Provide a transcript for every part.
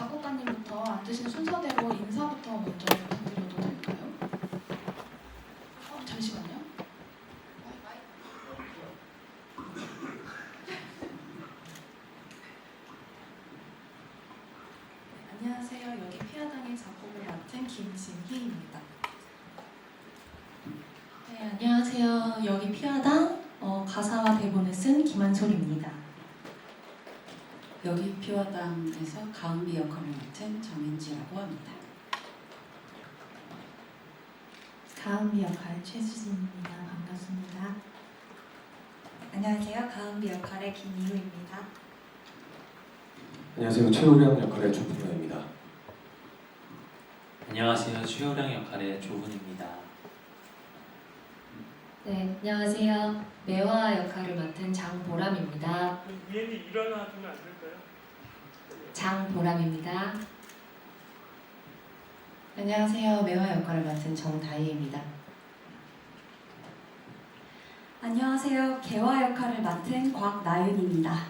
작곡가님부터 앉으신 순서대로 인사부터 먼저 부탁드려도 될까요? 어, 잠시만요. 안녕하세요. 여기 피아당의 작곡을 맡은 김진희입니다. 네, 안녕하세요. 여기 피아당 어, 가사와 대본을 쓴 김한솔입니다. 여기 피화당에서 가은비 역할을 맡은 정인지라고 합니다. 가은비 역할 최수진입니다. 반갑습니다. 안녕하세요. 가은비 역할의 김이우입니다. 안녕하세요. 최우량 역할의 조풍현입니다. 안녕하세요. 최호랑 역할의 조훈입니다. 네, 안녕하세요. 매화 역할을 맡은 장보람입니다. 위엔이 일어나 주면 안 될까요? 장보람입니다. 안녕하세요. 매화 역할을 맡은 정다희입니다. 안녕하세요. 개화 역할을 맡은 곽나윤입니다.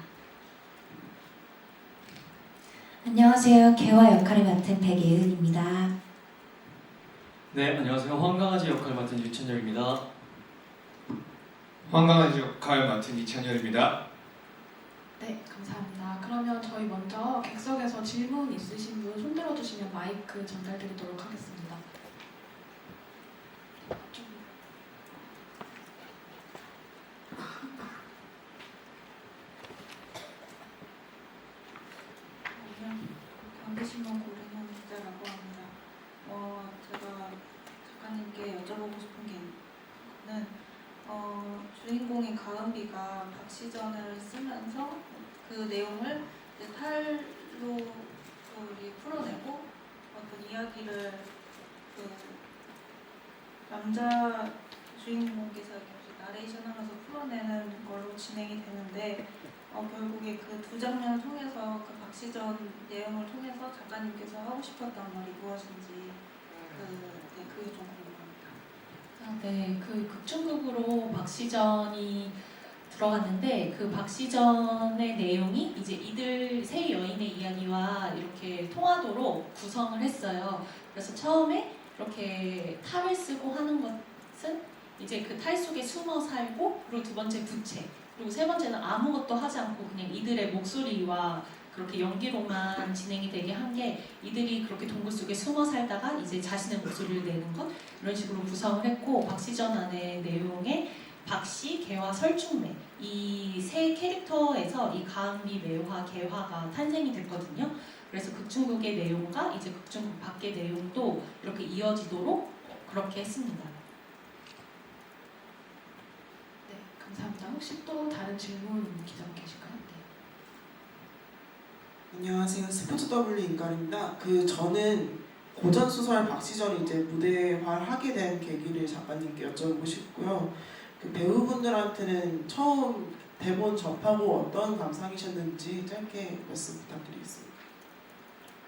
안녕하세요. 개화 역할을 맡은 백예은입니다. 네, 안녕하세요. 황강아지 역할 맡은 유천열입니다. 황강아지 역할 맡은 이찬열입니다. 네, 감사합니다. 저희 먼저 객석에서 질문 있으신 분 손들어 주시면 마이크 전달드리도록 하겠습니다. 좀 강대신만 고르는 기자라고 합니다. 어, 제가 작가님께 여쭤보고 싶은 게는 어, 주인공인 가은비가 박시전을 쓰면서 그 내용을 탈로 우리 풀어내고 어떤 이야기를 그 남자 주인공께서 이렇게 나레이션 하면서 풀어내는 걸로 진행이 되는데 어, 결국에 그 두 장면을 통해서 그 박시전 내용을 통해서 작가님께서 하고 싶었던 말이 무엇인지 그, 네, 그게 좀 궁금합니다. 아, 네, 그 극중극으로 박시전이 들어갔는데 그 박시전의 내용이 이제 이들 세 여인의 이야기와 이렇게 통하도록 구성을 했어요. 그래서 처음에 이렇게 탈을 쓰고 하는 것은 이제 그 탈 속에 숨어 살고 그리고 두 번째 부채 그리고 세 번째는 아무것도 하지 않고 그냥 이들의 목소리와 그렇게 연기로만 진행이 되게 한 게 이들이 그렇게 동굴 속에 숨어 살다가 이제 자신의 목소리를 내는 것 이런 식으로 구성을 했고 박시전 안의 내용에 박씨, 개화, 설중매 이 세 캐릭터에서 이 가은비, 매화, 개화가 탄생이 됐거든요. 그래서 극중극의 내용과 이제 극중극 밖의 내용도 이렇게 이어지도록 그렇게 했습니다. 네, 감사합니다. 혹시 또 다른 질문 기자분 계실까요? 네. 안녕하세요. 스포츠 W 인간입니다. 그 저는 고전 소설 박시전이 이제 무대화를 하게 된 계기를 작가님께 여쭤보고 싶고요. 그 배우분들한테는 처음 대본 접하고 어떤 감상이셨는지 짧게 말씀 부탁드리겠습니다.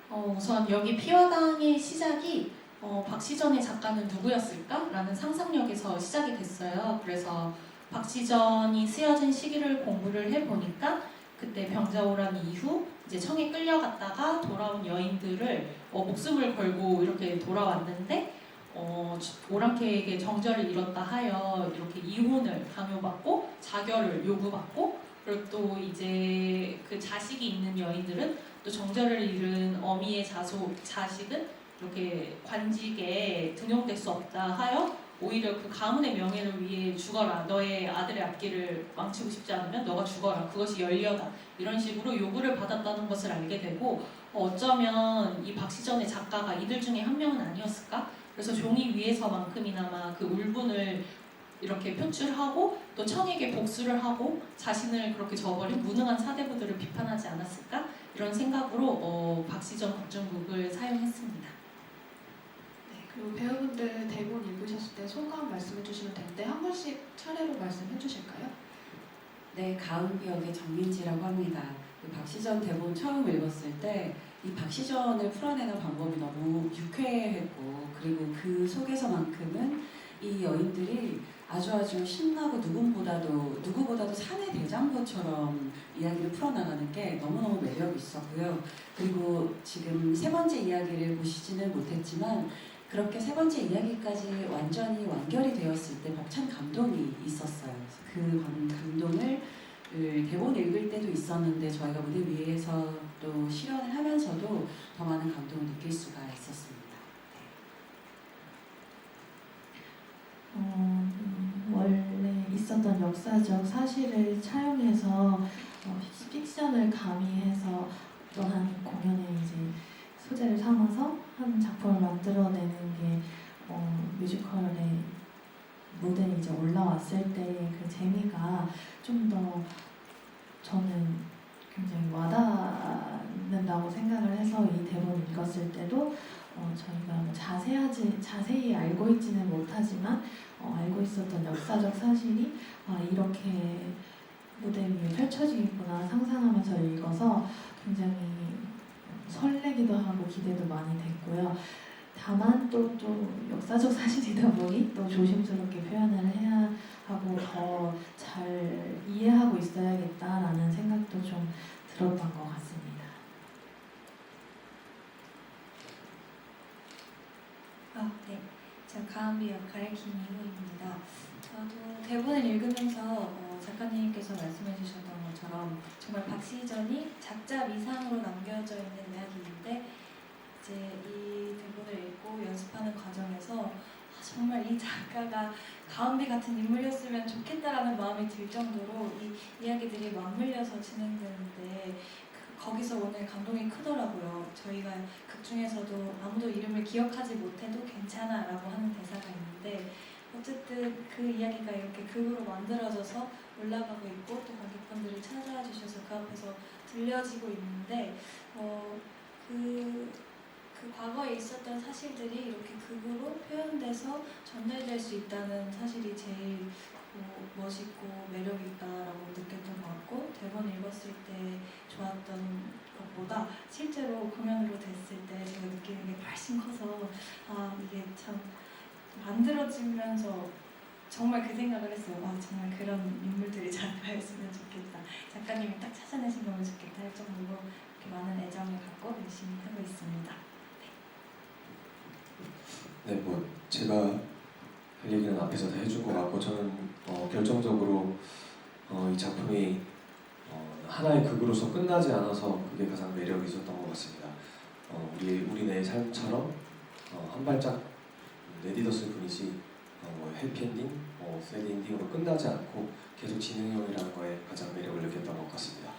어, 우선 여기 피화당의 시작이 어, 박시전의 작가는 누구였을까 라는 상상력에서 시작이 됐어요. 그래서 박시전이 쓰여진 시기를 공부를 해보니까 그때 병자호란 이후 이제 청에 끌려갔다가 돌아온 여인들을 어, 목숨을 걸고 이렇게 돌아왔는데 어, 오랑캐에게 정절을 잃었다 하여 이렇게 이혼을 강요받고 자결을 요구받고 그리고 또 이제 그 자식이 있는 여인들은 또 정절을 잃은 어미의 자소, 자식은 이렇게 관직에 등용될 수 없다 하여 오히려 그 가문의 명예를 위해 죽어라. 너의 아들의 앞길을 망치고 싶지 않으면 너가 죽어라. 그것이 열려다. 이런 식으로 요구를 받았다는 것을 알게 되고 어, 어쩌면 이 박시전의 작가가 이들 중에 한 명은 아니었을까 그래서 종이 위에서만큼이나마 그 울분을 이렇게 표출하고 또 청에게 복수를 하고 자신을 그렇게 저버린 무능한 사대부들을 비판하지 않았을까 이런 생각으로 어, 박시전 국정국을 사용했습니다. 네, 그리고 배우분들 대본 읽으셨을 때 소감 말씀해 주시면 되는데 한 분씩 차례로 말씀해 주실까요? 네, 가은비 역의 정인지라고 합니다. 그 박시전 대본 처음 읽었을 때 이 박시전을 풀어내는 방법이 너무 유쾌했고 그리고 그 속에서만큼은 이 여인들이 아주 아주 신나고 누구보다도 누구보다도 사내 대장부처럼 이야기를 풀어나가는 게 너무너무 매력이 있었고요. 그리고 지금 세 번째 이야기를 보시지는 못했지만 그렇게 세 번째 이야기까지 완전히 완결이 되었을 때 벅찬 감동이 있었어요. 그 감- 감동을 그 대본 읽을 때도 있었는데 저희가 무대 위에서 또 실현을 하면서도 더 많은 감동을 느낄 수가 있었습니다. 어, 음, 원래 있었던 역사적 사실을 차용해서 어, 픽션을 가미해서 어떤 한 공연에 이제 소재를 삼아서 한 작품을 만들어내는 게 어, 뮤지컬의 무대에 이제 올라왔을 때 그 재미가 좀 더 저는 굉장히 와닿는다고 생각을 해서 이 대본을 읽었을 때도 어, 저희가 뭐 자세하지 자세히 알고 있지는 못하지만 어, 알고 있었던 역사적 사실이 아, 이렇게 무대 위에 펼쳐지겠구나 상상하면서 읽어서 굉장히 설레기도 하고 기대도 많이 됐고요. 다만 또, 또 역사적 사실이다 보니 또 조심스럽게 표현을 해야 하고 더 잘 이해하고 있어야겠다라는 생각도 좀 들었던 것 같습니다. 아, 네. 저 가은비 역할의 김이호입니다. 저도 대본을 읽으면서 어, 작가님께서 말씀해 주셨던 것처럼 정말 박시전이 작자 미상으로 남겨져 있는 이야기인데 이제 이 대본을 읽고 연습하는 과정에서 아, 정말 이 작가가 가은비 같은 인물이었으면 좋겠다라는 마음이 들 정도로 이 이야기들이 맞물려서 진행되는데 그- 거기서 오늘 감동이 크더라고요. 저희가 극 중에서도 아무도 이름을 기억하지 못해도 괜찮아라고 하는 대사가 있는데 어쨌든 그 이야기가 이렇게 극으로 만들어져서 올라가고 있고 또 관객분들이 찾아와 주셔서 그 앞에서 들려지고 있는데 어, 그, 그 과거에 있었던 사실들이 이렇게 극으로 표현돼서 전달될 수 있다는 사실이 제일 어, 멋있고 매력 있다라고 느꼈던 것 같고 대본 읽었을 때 좋았던 것보다 실제로 공연으로 됐을 때 제가 느끼는 게 훨씬 커서 아 이게 참 만들어지면서 정말 그 생각을 했어요. 와 정말 그런 인물들이 작가였으면 좋겠다. 작가님이 딱 찾아내신 거면 좋겠다 할 정도로 이렇게 많은 애정을 갖고 열심히 하고 있습니다. 네, 뭐 제가 할 얘기는 앞에서 다 해준 것 같고 저는 어, 결정적으로 어, 이 작품이 어, 하나의 극으로서 끝나지 않아서 그게 가장 매력이 있었던 것 같습니다. 어, 우리 우리네 삶처럼 어, 한 발짝 내딛었을 뿐이지 어, 뭐 해피엔딩, 뭐 새드 엔딩으로 끝나지 않고 계속 진행형이라는 거에 가장 매력을 느꼈던 것 같습니다.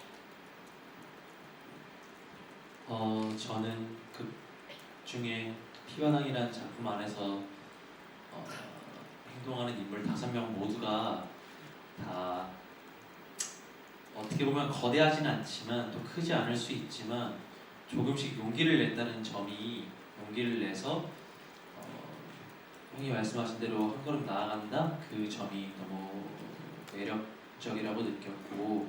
어, 저는 그 중에 피바당이라는 작품 안에서 어, 행동하는 인물 다섯 명 모두가 다 어떻게 보면 거대하진 않지만 또 크지 않을 수 있지만 조금씩 용기를 낸다는 점이 용기를 내서 어, 형이 말씀하신 대로 한 걸음 나아간다? 그 점이 너무 매력적이라고 느꼈고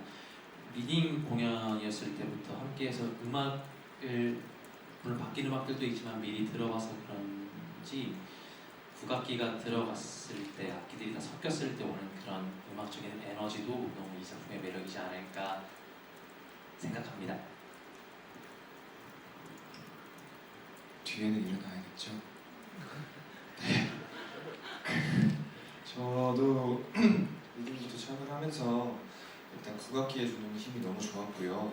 리딩 공연이었을 때부터 함께해서 음악을 물론 바뀐 음악들도 있지만 미리 들어봐서 그런지 국악기가 들어갔을 때 악기들이 다 섞였을 때 오는 그런 음악적인 에너지도 너무 이 작품의 매력이지 않을까 생각합니다. 뒤에는 일어나야겠죠. 네. 저도 리딩부터 시작을 하면서 일단 국악기에 주는 힘이 너무 좋았고요.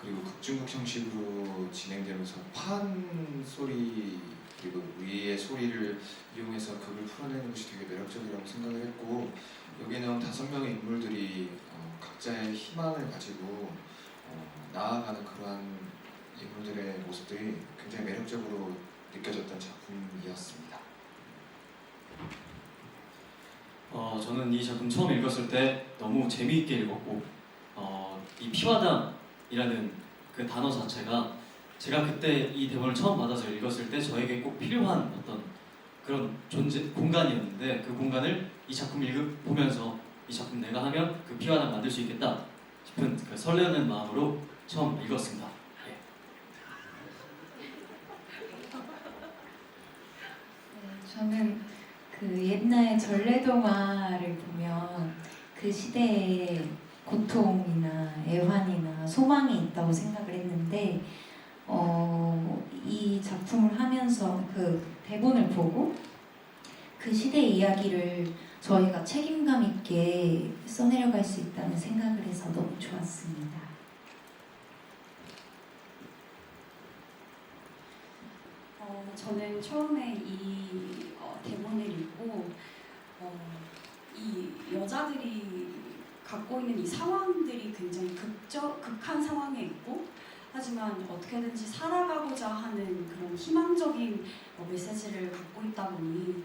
그리고 극중극 형식으로 진행되면서 판 소리 그리고 위의 소리를 이용해서 극을 풀어내는 것이 되게 매력적이라고 생각을 했고 여기에 나온 다섯 명의 인물들이 어, 각자의 희망을 가지고 어, 나아가는 그러한 인물들의 모습들이 굉장히 매력적으로 느껴졌던 작품이었습니다. 어, 저는 이 작품 처음 읽었을 때 너무 재미있게 읽었고 어, 이 피화담 이라는 그 단어 자체가 제가 그때 이 대본을 처음 받아서 읽었을 때 저에게 꼭 필요한 어떤 그런 존재 공간이었는데 그 공간을 이 작품 읽 보면서 이 작품 내가 하면 그 피화담 만들 수 있겠다 싶은 그 설레는 마음으로 처음 읽었습니다. 예. 네, 저는 그그 옛날 전래동화를 보면 그 시대에 고통이나 애환이나 소망이 있다고 생각을 했는데 어, 이 작품을 하면서 그 대본을 보고 그 시대의 이야기를 저희가 책임감 있게 써내려갈 수 있다는 생각을 해서 너무 좋았습니다. 어, 저는 처음에 이 어, 대본을 읽고 어, 이 여자들이 갖고 있는 이 상황들이 굉장히 극적, 극한 상황에 있고 하지만 어떻게든지 살아가고자 하는 그런 희망적인 어, 메시지를 갖고 있다 보니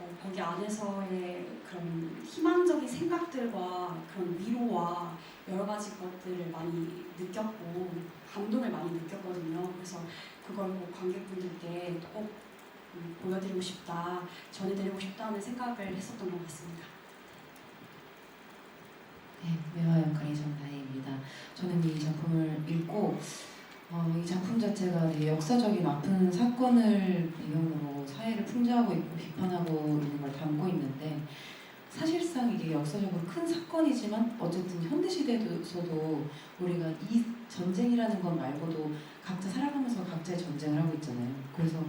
어, 거기 안에서의 그런 희망적인 생각들과 그런 위로와 여러 가지 것들을 많이 느꼈고 감동을 많이 느꼈거든요. 그래서 그걸 꼭 관객분들께 꼭 음, 보여드리고 싶다, 전해드리고 싶다는 생각을 했었던 것 같습니다. 네, 매화 역할의 전다혜입니다. 저는 이 작품을 읽고 어, 이 작품 자체가 되게 역사적인 아픈 사건을 배경으로 사회를 풍자하고 있고 비판하고 있는 걸 담고 있는데 사실상 이게 역사적으로 큰 사건이지만 어쨌든 현대 시대에서도 우리가 이 전쟁이라는 것 말고도 각자 살아가면서 각자의 전쟁을 하고 있잖아요. 그래서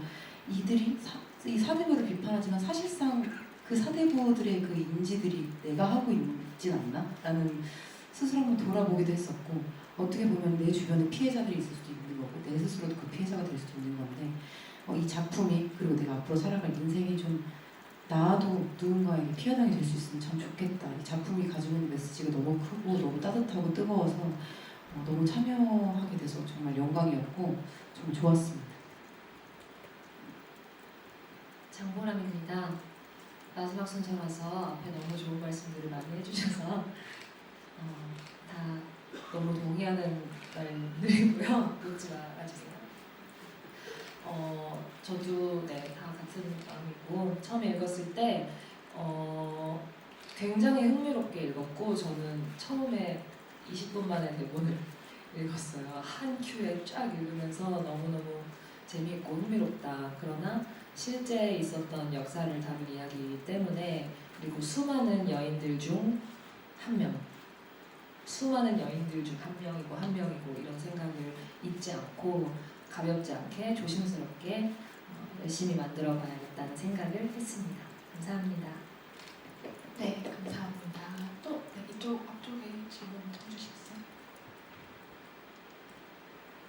이들이 사, 이 사대부를 비판하지만 사실상 그 사대부들의 그 인지들이 내가 하고 있 진 않나? 라는 스스로 한번 돌아보기도 했었고 어떻게 보면 내 주변에 피해자들이 있을 수도 있는 거고 내 스스로도 그 피해자가 될 수도 있는 건데 어, 이 작품이 그리고 내가 앞으로 살아갈 인생이 좀 나도 누군가에게 피해당이 될 수 있으면 참 좋겠다. 이 작품이 가지고 있는 메시지가 너무 크고 너무 따뜻하고 뜨거워서 어, 너무 참여하게 돼서 정말 영광이었고 정말 좋았습니다. 장보람입니다. 마지막 순서라서 앞에 너무 좋은 말씀들을 많이 해주셔서 어, 다 너무 동의하는 말들이고요. 웃지 말아주세요. 어, 저도 네, 다 같은 마음이고 처음 읽었을 때 어, 굉장히 흥미롭게 읽었고 저는 처음에 20분 만에 대본을 읽었어요. 한 큐에 쫙 읽으면서 너무너무 재미있고 흥미롭다. 그러나 실제 있었던 역사를 담은 이야기이기 때문에 그리고 수많은 여인들 중 한 명, 수많은 여인들 중 한 명이고 한 명이고 이런 생각을 잊지 않고 가볍지 않게 조심스럽게 어, 열심히 만들어 봐야겠다는 생각을 했습니다. 감사합니다. 네, 감사합니다. 또 네, 이쪽 앞쪽에 질문 해주시겠어요?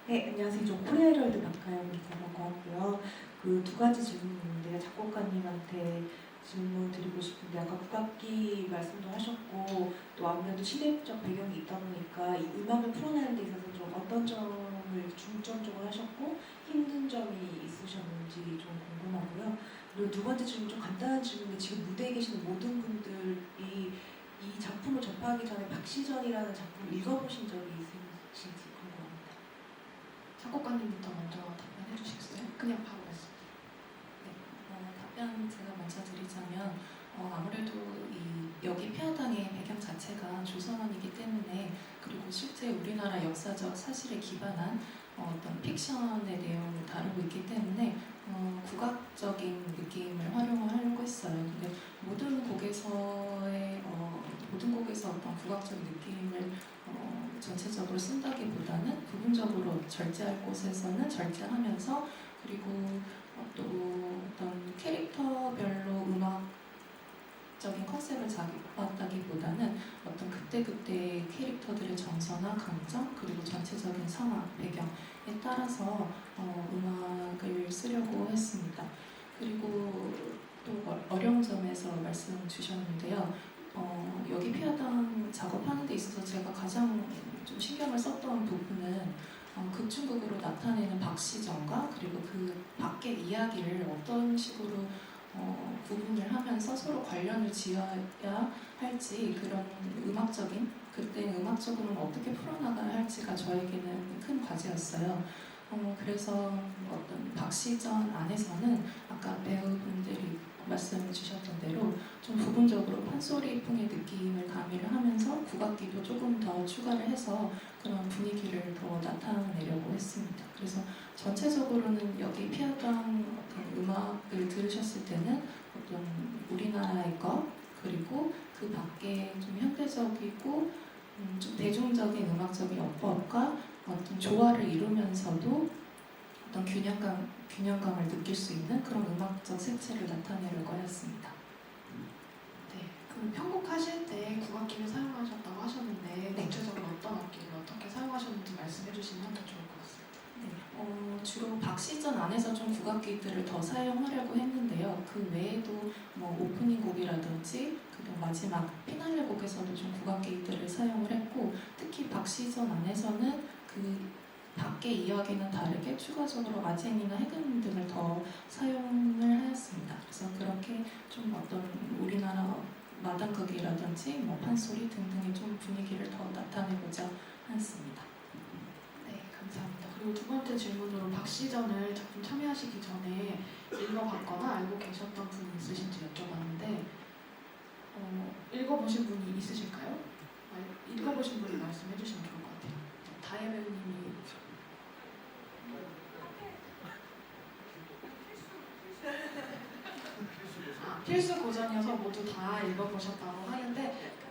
네, 안녕하세요. 저 코리아 헤럴드 박가영 기자라고 하고요. 그 두 가지 질문이 있는데요. 작곡가님한테 질문 드리고 싶은데 아까 국악기 말씀도 하셨고 또 아무래도 시대적 배경이 있다 보니까 이 음악을 풀어내는 데 있어서 좀 어떤 점을 중점적으로 하셨고 힘든 점이 있으셨는지 좀 궁금하고요. 그리고 두 번째 질문 좀 간단한 질문인데 지금 무대에 계시는 모든 분들이 이 작품을 접하기 전에 박시전이라는 작품을 읽어보신 적이 있으신지 궁금합니다. 작곡가님부터 먼저 답변해 주시겠어요? 그냥 바로 답변 제가 먼저 드리자면 어, 아무래도 이 여기 피아당의 배경 자체가 조선원이기 때문에 그리고 실제 우리나라 역사적 사실에 기반한 어, 어떤 픽션의 내용을 다루고 있기 때문에 어, 국악적인 느낌을 활용하려고 했어요. 근데 모든 곡에서의 어, 모든 곡에서 어떤 국악적인 느낌을 어, 전체적으로 쓴다기보다는 부분적으로 절제할 곳에서는 절제하면서 그리고 어, 또 캐릭터별로 음악적인 컨셉을 잡았다기보다는 어떤 그때그때 캐릭터들의 정서나 감정 그리고 전체적인 상황, 배경에 따라서 어, 음악을 쓰려고 했습니다. 그리고 또 어- 어려운 점에서 말씀 주셨는데요. 어, 여기 피아당 작업하는 데 있어서 제가 가장 좀 신경을 썼던 부분은 어, 극중극으로 나타내는 박시정과 그리고 그 이야기를 어떤 식으로 어, 구분을 하면서 서로 관련을 지어야 할지 그런 음악적인 그때 음악적으로는 어떻게 풀어나가야 할지가 저에게는 큰 과제였어요. 어, 그래서 어떤 박시전 안에서는 아까 배우분들이 말씀 주셨던 대로 좀 부분적으로 판소리풍의 느낌을 가미를 하면서 국악기도 조금 더 추가를 해서 그런 분위기를 더 나타내려고 했습니다. 그래서 전체적으로는 여기 어떤 음악을 들으셨을 때는 또 어떤 우리나라의 것 그리고 그 밖에 좀 현대적이고 음, 좀 대중적인 음악적인 어법과 어떤 조화를 이루면서도 어떤 균형감 균형감을 느낄 수 있는 그런 음악적 색채를 나타내려고 하였습니다. 네, 그 편곡하실 때 국악기를 사용하셨다고 하셨는데 네. 구체적으로 어떤 악기를 어떻게 사용하셨는지 말씀해 주시면 더 좋을 것 같습니다. 네, 어, 주로 박시전 안에서 좀 국악기들을 더 사용하려고 했는데요. 그 외에도 뭐 오프닝 곡이라든지 그리고 마지막 피날레 곡에서도 좀 국악기들을 사용을 했고 특히 박시전 안에서는 그 밖의 이야기는 다르게 추가적으로 아젠이나 해금 등을 더 사용을 하였습니다. 그래서 그렇게 좀 어떤 우리나라 마당극이라든지 뭐 판소리 등등의 좀 분위기를 더 나타내고자 하였습니다. 그리고 두 번째 질문으로 박 시전을 작품 참여하시기 전에 읽어봤거나 알고 계셨던 분이 있으신지 여쭤봤는데 어, 읽어보신 분이 있으실까요? 아, 읽어보신 분이 말씀해 주시면 좋을 것 같아요. 다혜 배우님이 아, 필수 고전이어서 모두 다 읽어보셨다고 하는데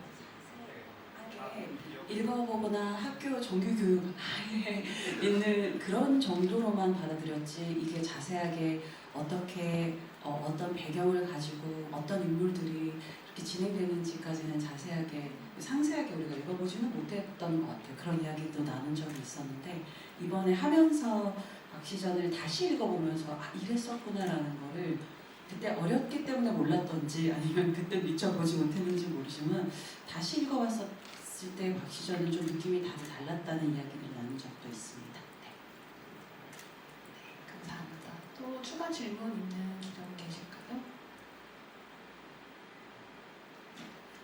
읽어보거나 학교 정규 교육에 있는 그런 정도로만 받아들였지 이게 자세하게 어떻게 어, 어떤 배경을 가지고 어떤 인물들이 이렇게 진행되는지까지는 자세하게 상세하게 우리가 읽어보지는 못했던 것 같아요. 그런 이야기도 나눈 적이 있었는데 이번에 하면서 박시전을 다시 읽어보면서 아 이랬었구나라는 거를 그때 어렸기 때문에 몰랐던지 아니면 그때 미처 보지 못했는지 모르지만 다시 읽어봤 을때 박시전은 좀 느낌이 다들 달랐다는 이야기를 나눈 적도 있습니다. 네. 감사합니다. 또 추가 질문 있는 기자분 계실까요?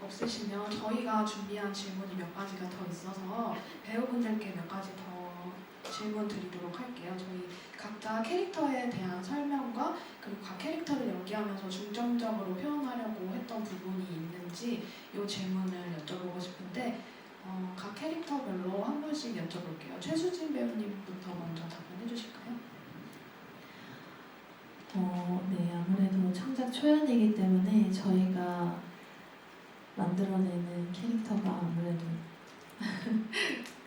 없으시면 저희가 준비한 질문이 몇 가지가 더 있어서 배우분들께 몇 가지 더 질문 드리도록 할게요. 저희 각자 캐릭터에 대한 설명과 그리고 각 캐릭터를 연기하면서 중점적으로 표현하려고 했던 부분이 있는지 이 질문을 여쭤보고 싶은데 어, 각 캐릭터별로 한 분씩 여쭤볼게요. 최수진 배우님부터 먼저 답변해 주실까요? 어, 네, 아무래도 창작 초연이기 때문에 저희가 만들어내는 캐릭터가 아무래도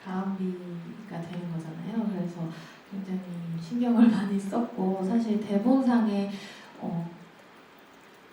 가은비가 되는 거잖아요. 그래서 굉장히 신경을 많이 썼고 사실 대본상에 어,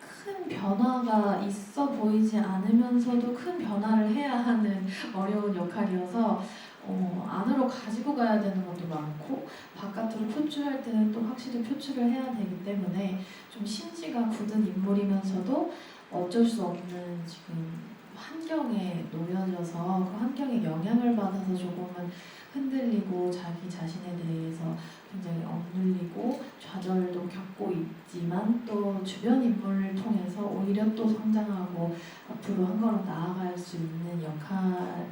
큰 변화가 있어 보이지 않으면서도 큰 변화를 해야 하는 어려운 역할이어서 어, 안으로 가지고 가야 되는 것도 많고 바깥으로 표출할 때는 또 확실히 표출을 해야 되기 때문에 좀 심지가 굳은 인물이면서도 어쩔 수 없는 지금 환경에 놓여져서 그 환경에 영향을 받아서 조금은 흔들리고 자기 자신에 대해서 굉장히 억눌리고 좌절도 겪고 있지만 또 주변 인물을 통해서 오히려 또 성장하고 앞으로 한 걸음 나아갈 수 있는 역할을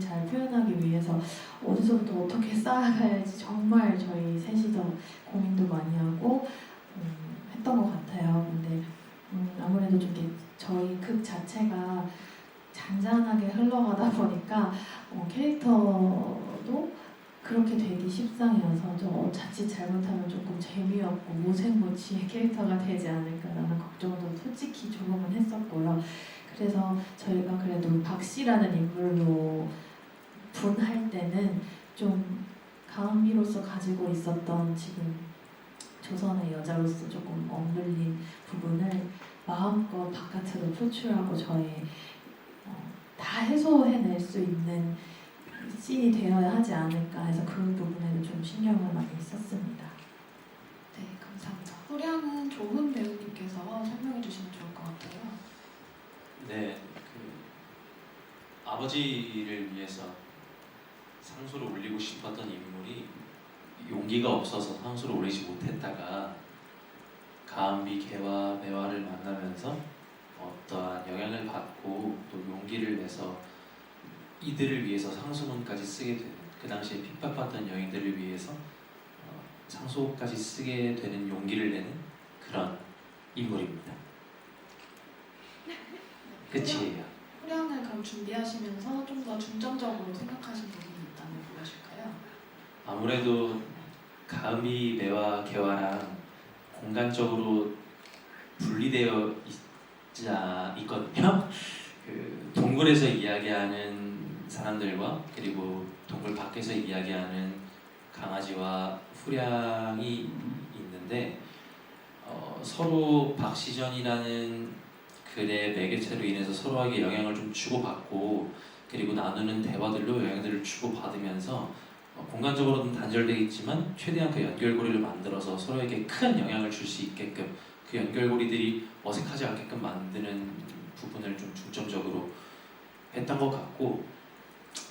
잘 표현하기 위해서 어디서부터 어떻게 쌓아가야지 정말 저희 셋이서 고민도 많이 하고 음, 했던 것 같아요. 근데 음, 아무래도 좀 저희 극 자체가 잔잔하게 흘러가다 보니까 어, 캐릭터도 그렇게 되기 십상이어서 좀 자칫 잘못하면 조금 재미없고 모생모치의 캐릭터가 되지 않을까라는 걱정도 솔직히 조금은 했었고요. 그래서 저희가 그래도 박 씨라는 인물로 분할 때는 좀 가은비로서 가지고 있었던 지금 조선의 여자로서 조금 억눌린 부분을 마음껏 바깥으로 표출하고 저의 어, 다 해소해낼 수 있는 씬이 되어야 하지 않을까 해서 그 부분에도 좀 신경을 많이 썼습니다. 네, 감사합니다. 후량은 조훈 배우님께서 설명해 주시면 좋을 것 같아요. 네, 그 아버지를 위해서 상소를 올리고 싶었던 인물이 용기가 없어서 상소를 올리지 못했다가 가은비 개와 매화를 만나면서 어떠한 영향을 받고 또 용기를 내서 이들을 위해서 상소문까지 쓰게 되는 그 당시에 핍박받던 여인들을 위해서 어, 상소까지 쓰게 되는 용기를 내는 그런 인물입니다. 끝이에요. 후량을 그럼 준비하시면서 좀 더 중점적으로 생각하신 부분이 있다면 무엇일까요? 아무래도 가음이 매와 개화랑 공간적으로 분리되어 있자 있거든요. 그 동굴에서 이야기하는 사람들과 그리고 동굴 밖에서 이야기하는 강아지와 후량이 있는데 어, 서로 박시전이라는 글의 매개체로 인해서 서로에게 영향을 좀 주고받고 그리고 나누는 대화들로 영향들을 주고받으면서 어, 공간적으로는 단절되어 있지만 최대한 그 연결고리를 만들어서 서로에게 큰 영향을 줄 수 있게끔 그 연결고리들이 어색하지 않게끔 만드는 부분을 좀 중점적으로 했던 것 같고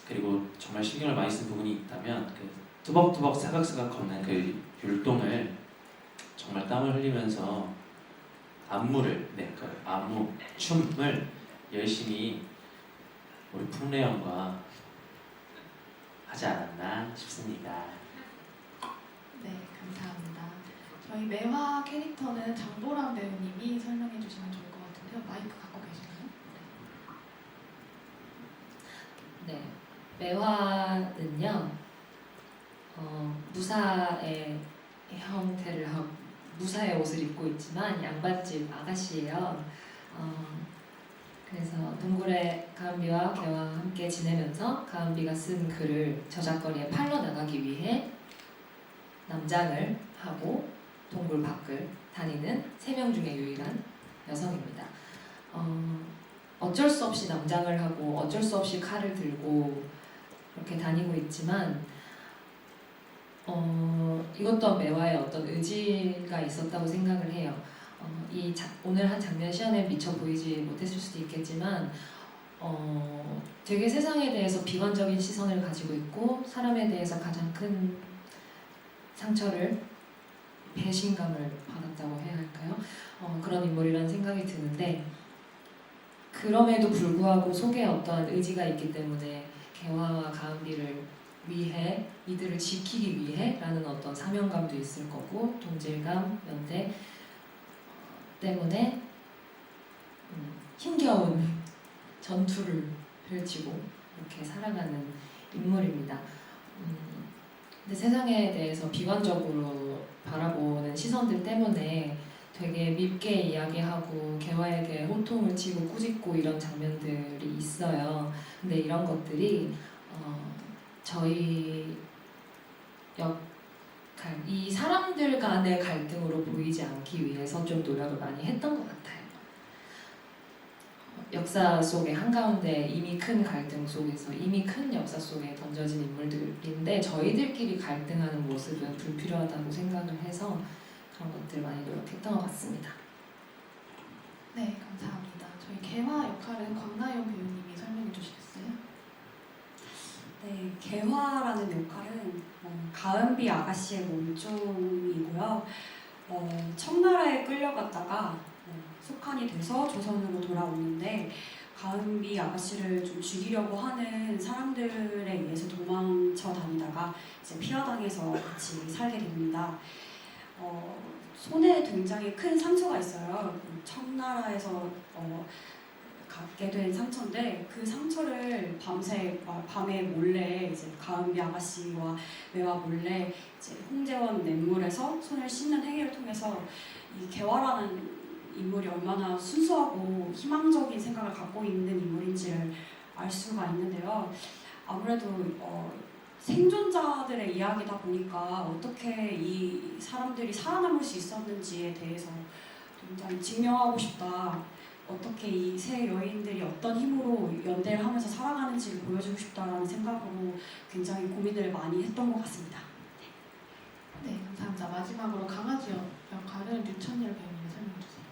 그리고 정말 신경을 많이 쓴 부분이 있다면 그 뚜벅뚜벅 사각사각 걷는 그 율동을 정말 땀을 흘리면서 안무를 네, 그 안무 춤을 열심히 우리 풍래 형과 하지 않았나 싶습니다. 네, 감사합니다. 저희 매화 캐릭터는 장보람 배우님이 설명해 주시면 좋을 것 같은데요. 마이크 갖고 계시나요? 네, 매화는요 어, 무사의 형태를 하고 무사의 옷을 입고 있지만 양반집 아가씨예요. 어, 그래서 동굴의 가은비와 개와 함께 지내면서 가은비가 쓴 글을 저작거리에 팔러 나가기 위해 남장을 하고 동굴 밖을 다니는 세 명 중에 유일한 여성입니다. 어, 어쩔 수 없이 남장을 하고 어쩔 수 없이 칼을 들고 이렇게 다니고 있지만 어, 이것 또한 매화의 어떤 의지가 있었다고 생각을 해요. 어, 이 자, 오늘 한 장면 시연에 미처 보이지 못했을 수도 있겠지만 어, 되게 세상에 대해서 비관적인 시선을 가지고 있고 사람에 대해서 가장 큰 상처를 배신감을 받았다고 해야 할까요? 어, 그런 인물이라는 생각이 드는데 그럼에도 불구하고 속에 어떠한 의지가 있기 때문에 개화와 가은비를 위해 이들을 지키기 위해라는 어떤 사명감도 있을 거고 동질감, 연대 어, 때문에 음, 힘겨운 전투를 펼치고 이렇게 살아가는 인물입니다. 음, 근데 세상에 대해서 비관적으로 바라보는 시선들 때문에 되게 밉게 이야기하고 개화에게 호통을 치고 꾸짖고 이런 장면들이 있어요. 근데 이런 것들이 어, 저희 역할, 이 사람들 간의 갈등으로 보이지 않기 위해서 좀 노력을 많이 했던 것 같아요. 어, 역사 속의 한가운데 이미 큰 갈등 속에서 이미 큰 역사 속에 던져진 인물들인데 저희들끼리 갈등하는 모습은 불필요하다고 생각을 해서 그런 것들 많이 노력했던 것 같습니다. 네, 감사합니다. 저희 개화 역할은 권나영 배우님이 설명해 주시겠어요? 네, 개화라는 역할은 어, 가은비 아가씨의 몸종이고요. 어, 청나라에 끌려갔다가 어, 속한이 돼서 조선으로 돌아오는데 가은비 아가씨를 좀 죽이려고 하는 사람들에 의해서 도망쳐 다니다가 이제 피화당해서 같이 살게 됩니다. 어, 손에 굉장히 큰 상처가 있어요. 그 청나라에서 어, 갖게 된 상처인데 그 상처를 밤새 아, 밤에 몰래 이제 가은비 아가씨와 매화 몰래 이제 홍제원 냇물에서 손을 씻는 행위를 통해서 이 개화라는 인물이 얼마나 순수하고 희망적인 생각을 갖고 있는 인물인지를 알 수가 있는데요. 아무래도 어, 생존자들의 이야기다 보니까 어떻게 이 사람들이 살아남을 수 있었는지에 대해서 굉장히 증명하고 싶다. 어떻게 이 세 여인들이 어떤 힘으로 연대를 하면서 살아가는지를 보여주고 싶다라는 생각으로 굉장히 고민을 많이 했던 것 같습니다. 네, 감사합니다. 마지막으로 강아지 역- 역할은 류천열 배우님이 설명해 주세요.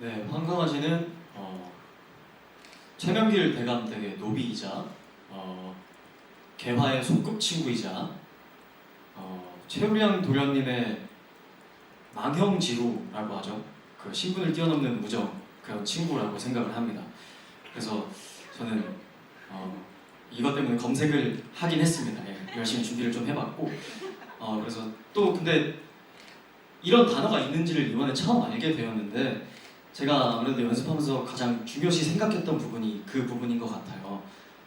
네, 황강아지는 어, 최명길 대감댁의 노비이자 어, 개화의 소꿉친구이자 어, 최우량 도련님의 망형지루라고 하죠. 그 신분을 뛰어넘는 무정 그런 친구라고 생각을 합니다. 그래서 저는 어, 이것 때문에 검색을 하긴 했습니다. 예, 열심히 준비를 좀 해봤고 어, 그래서 또 근데 이런 단어가 있는지를 이번에 처음 알게 되었는데 제가 아무래도 연습하면서 가장 중요시 생각했던 부분이 그 부분인 것 같아요.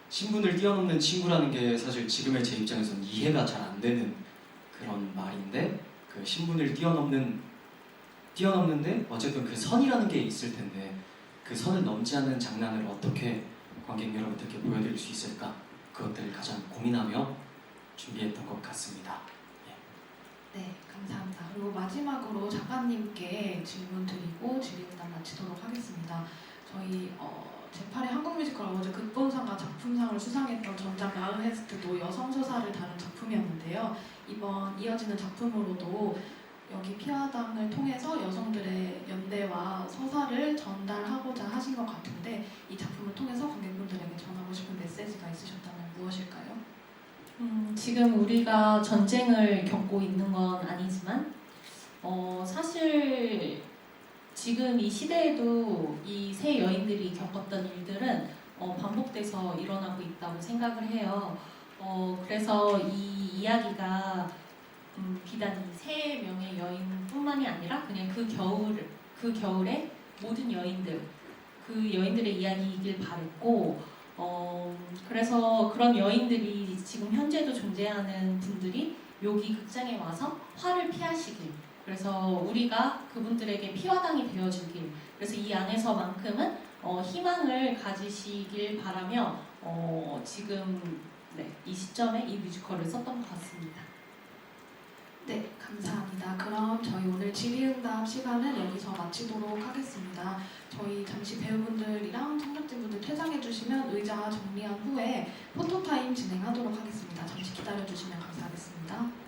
신분을 뛰어넘는 친구라는 게 사실 지금의 제 입장에서는 이해가 잘 안 되는 그런 말인데 그 신분을 뛰어넘는 뛰어넘는데 어쨌든 그 선이라는 게 있을 텐데 그 선을 넘지 않는 장난을 어떻게 관객 여러분들께 보여드릴 수 있을까 그것들을 가장 고민하며 준비했던 것 같습니다. 네, 감사합니다. 그리고 마지막으로 작가님께 질문 드리고 질의응답 마치도록 하겠습니다. 저희 어, 제8회 한국 뮤지컬 어워즈 극본상과 작품상을 수상했던 전작 라흐헤스트도 여성 서사를 다룬 작품이었는데요. 이번 이어지는 작품으로도 여기 피화당을 통해서 여성들의 연대와 서사를 전달하고자 하신 것 같은데 이 작품을 통해서 관객분들에게 전하고 싶은 메시지가 있으셨다면 무엇일까요? 음, 지금 우리가 전쟁을 겪고 있는 건 아니지만 어, 사실 지금 이 시대에도 이 세 여인들이 겪었던 일들은 어, 반복돼서 일어나고 있다고 생각을 해요. 어, 그래서 이 이야기가 음, 비단 이세 명의 여인뿐만이 아니라 그냥 그 겨울 그 겨울에 모든 여인들 그 여인들의 이야기이길 바랬고 어, 그래서 그런 여인들이 지금 현재도 존재하는 분들이 여기 극장에 와서 화를 피하시길 그래서 우리가 그분들에게 피화당이 되어주길 그래서 이 안에서만큼은 어, 희망을 가지시길 바라며 어, 지금 네, 이 시점에 이 뮤지컬을 썼던 것 같습니다. 네, 감사합니다. 그럼 저희 오늘 질의응답 시간은 여기서 마치도록 하겠습니다. 저희 잠시 배우분들이랑 청력진분들 퇴장해 주시면 의자 정리한 후에 포토타임 진행하도록 하겠습니다. 잠시 기다려 주시면 감사하겠습니다.